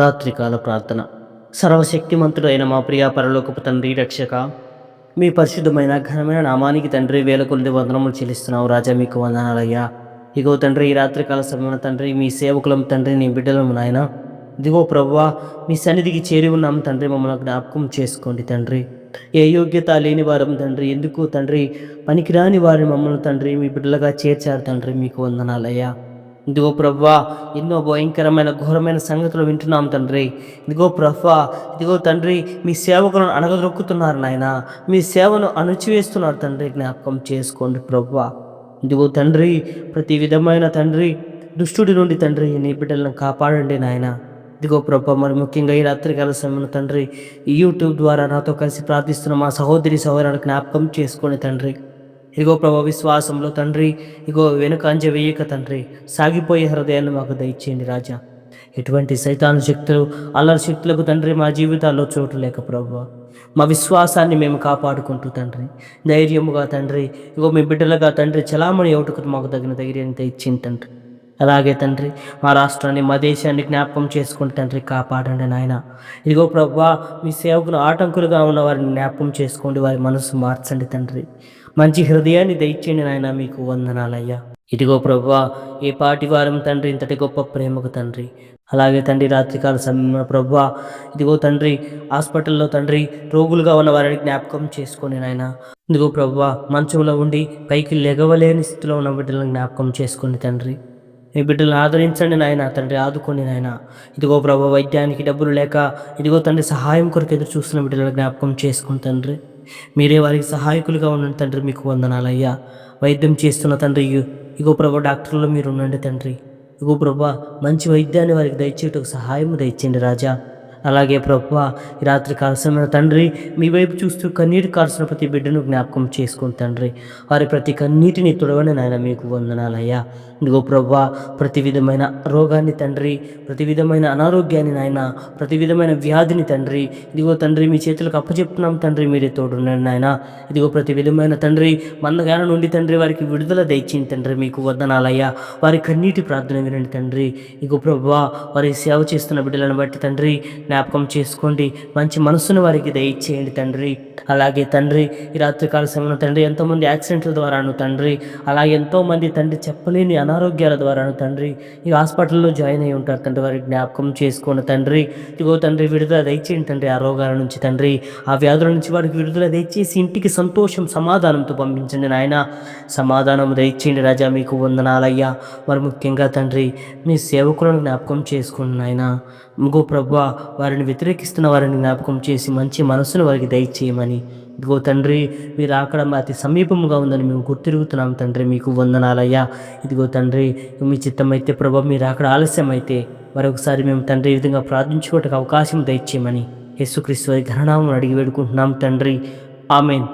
రాత్రికాల ప్రార్థన. సర్వశక్తిమంతుడైన మా ప్రియా పరలోకపు తండ్రి రక్షక మీ పరిశుద్ధమైన ఘనమైన నామానికి తండ్రి వేల కొద్ది వందనములు చెల్లిస్తున్నావు రాజా మీకు వందనాలయ్యా ఇగో తండ్రి ఈ రాత్రికాల సమయమైన తండ్రి మీ సేవకులం తండ్రి నీ బిడ్డలము నాయన. దిగో ప్రవ్వా మీ సన్నిధికి చేరి ఉన్నాం తండ్రి మమ్మల్ని జ్ఞాపకం చేసుకోండి తండ్రి. ఏ యోగ్యత లేని వారం తండ్రి ఎందుకు తండ్రి పనికిరాని వారిని మమ్మల్ని తండ్రి మీ బిడ్డలుగా చేర్చారు తండ్రి మీకు వందనాలయ్యా ఇదిగో ప్రవ్వా ఎన్నో భయంకరమైన ఘోరమైన సంగతులు వింటున్నాం తండ్రి. ఇదిగో ప్రవ్వా ఇదిగో తండ్రి మీ సేవకులను అణగదొక్కుతున్నారు నాయన. మీ సేవను అణచివేస్తున్నారు తండ్రి జ్ఞాపకం చేసుకోండి ప్రవ్వా ఇదిగో తండ్రి ప్రతి విధమైన తండ్రి దుష్టుడి నుండి తండ్రి నీ బిడ్డలను కాపాడండి నాయన. ఇదిగో ప్రభా మరి ముఖ్యంగా ఈ రాత్రికాల సమయంలో తండ్రి ఈ యూట్యూబ్ ద్వారా నాతో కలిసి ప్రార్థిస్తున్న మా సహోదరి సహోదరులను జ్ఞాపకం చేసుకోండి తండ్రి. ఇగో ప్రభా విశ్వాసంలో తండ్రి ఇగో వెనుక అంజ వేయక తండ్రి సాగిపోయే హృదయాన్ని మాకు దయచేయండి రాజా. ఎటువంటి సైతాను శక్తులు అల్లరి శక్తులకు తండ్రి మా జీవితాల్లో చోటు లేక ప్రభు. మా విశ్వాసాన్ని మేము కాపాడుకుంటూ తండ్రి. ధైర్యముగా తండ్రి ఇగో మీ బిడ్డలుగా తండ్రి చలామణి ఒకటికి మాకు తగిన ధైర్యాన్ని తెచ్చింది తండ్రి. అలాగే తండ్రి మా రాష్ట్రాన్ని మా దేశాన్ని జ్ఞాపకం చేసుకుని తండ్రి కాపాడండి నాయన. ఇదిగో ప్రభా మీ సేవకులు ఆటంకులుగా ఉన్న వారిని జ్ఞాపకం చేసుకోండి వారి మనసు మార్చండి తండ్రి. మంచి హృదయాన్ని దయచేయండి నాయన మీకు వందనాలయ్యా. ఇదిగో ప్రభా ఏ పాటి వారం తండ్రి ఇంతటి గొప్ప ప్రేమకు తండ్రి. అలాగే తండ్రి రాత్రికాల సమయంలో ప్రభా ఇదిగో తండ్రి హాస్పిటల్లో తండ్రి రోగులుగా ఉన్న వారిని జ్ఞాపకం చేసుకొని నాయన. ఇదిగో ప్రభా మంచంలో ఉండి పైకి లెగవలేని స్థితిలో ఉన్న బిడ్డలను జ్ఞాపకం చేసుకొని తండ్రి. మీ బిడ్డలను ఆదరించండి నాయన తండ్రి ఆదుకోండి నాయన. ఇదిగో ప్రభు వైద్యానికి డబ్బులు లేక ఇదిగో తండ్రి సహాయం కొరకు ఎదురు చూస్తున్న బిడ్డలను జ్ఞాపకం చేసుకుని తండ్రి. మీరే వారికి సహాయకులుగా ఉండండి తండ్రి మీకు వందనాలయ్యా. వైద్యం చేస్తున్న తండ్రి ఇగో ప్రభ డాక్టర్లో మీరు ఉండండి తండ్రి. ఇగో ప్రభా మంచి వైద్యాన్ని వారికి దయచేయటకు సహాయం దయచేయండి రాజా. అలాగే ప్రభు ఈ రాత్రి కాల్సిన తండ్రి మీ వైపు చూస్తూ కన్నీటి కాల్సిన ప్రతి బిడ్డను జ్ఞాపకం చేసుకుని తండ్రి వారి ప్రతి కన్నీటిని తుడవని నాయన మీకు వందనాలయ్యా. ఇదిగో ప్రభా ప్రతి విధమైన రోగాన్ని తండ్రి ప్రతి విధమైన అనారోగ్యాన్ని నాయన ప్రతి విధమైన వ్యాధిని తండ్రి ఇదిగో తండ్రి మీ చేతులకు అప్పచెప్తున్నాం తండ్రి మీరే తోడున్నాను నాయన. ఇదిగో ప్రతి విధమైన తండ్రి మందగాన నుండి తండ్రి వారికి విడుదల దయచింది తండ్రి మీకు వందనాలయ్యా. వారి కన్నీటి ప్రార్థన వినండి తండ్రి. ఇగో ప్రభా వారి సేవ చేస్తున్న బిడ్డలను బట్టి తండ్రి జ్ఞాపకం చేసుకోండి. మంచి మనసును వారికి దయచేయండి తండ్రి. అలాగే తండ్రి ఈ రాత్రికాల సమయంలో తండ్రి ఎంతోమంది యాక్సిడెంట్ల ద్వారాను తండ్రి అలాగే ఎంతోమంది తండ్రి చెప్పలేని అనారోగ్యాల ద్వారాను తండ్రి ఈ హాస్పిటల్లో జాయిన్ అయి ఉంటారు తండ్రి వారికి జ్ఞాపకం చేసుకోండి తండ్రి. ఇదిగో తండ్రి విడుదల దయచేయండి తండ్రి ఆ రోగాల నుంచి తండ్రి ఆ వ్యాధుల నుంచి వారికి విడుదల దయచేసి ఇంటికి సంతోషం సమాధానంతో పంపించండి నాయన. సమాధానం దయచేయండి రాజా మీకు వందనాలయ్యా. మరి ముఖ్యంగా తండ్రి మీ సేవకులను జ్ఞాపకం చేసుకోండి నాయన. ఇంకో ప్రభా వారిని వ్యతిరేకిస్తున్న వారిని జ్ఞాపకం చేసి మంచి మనసును వారికి దయచేయమని. ఇదిగో తండ్రి మీరు అక్కడ అతి సమీపముగా ఉందని మేము గుర్తిరుగుతున్నాం తండ్రి మీకు వందనాలయ్యా. ఇదిగో తండ్రి మీ చిత్తమైతే ప్రభా మీరు అక్కడ ఆలస్యమైతే మరొకసారి మేము తండ్రి ఈ విధంగా ప్రార్థించుకోవటానికి అవకాశం దయచేయమని. యేసుక్రీస్తు వారి ఘననామం అడిగి వేడుకుంటున్నాం తండ్రి. ఆమెన్.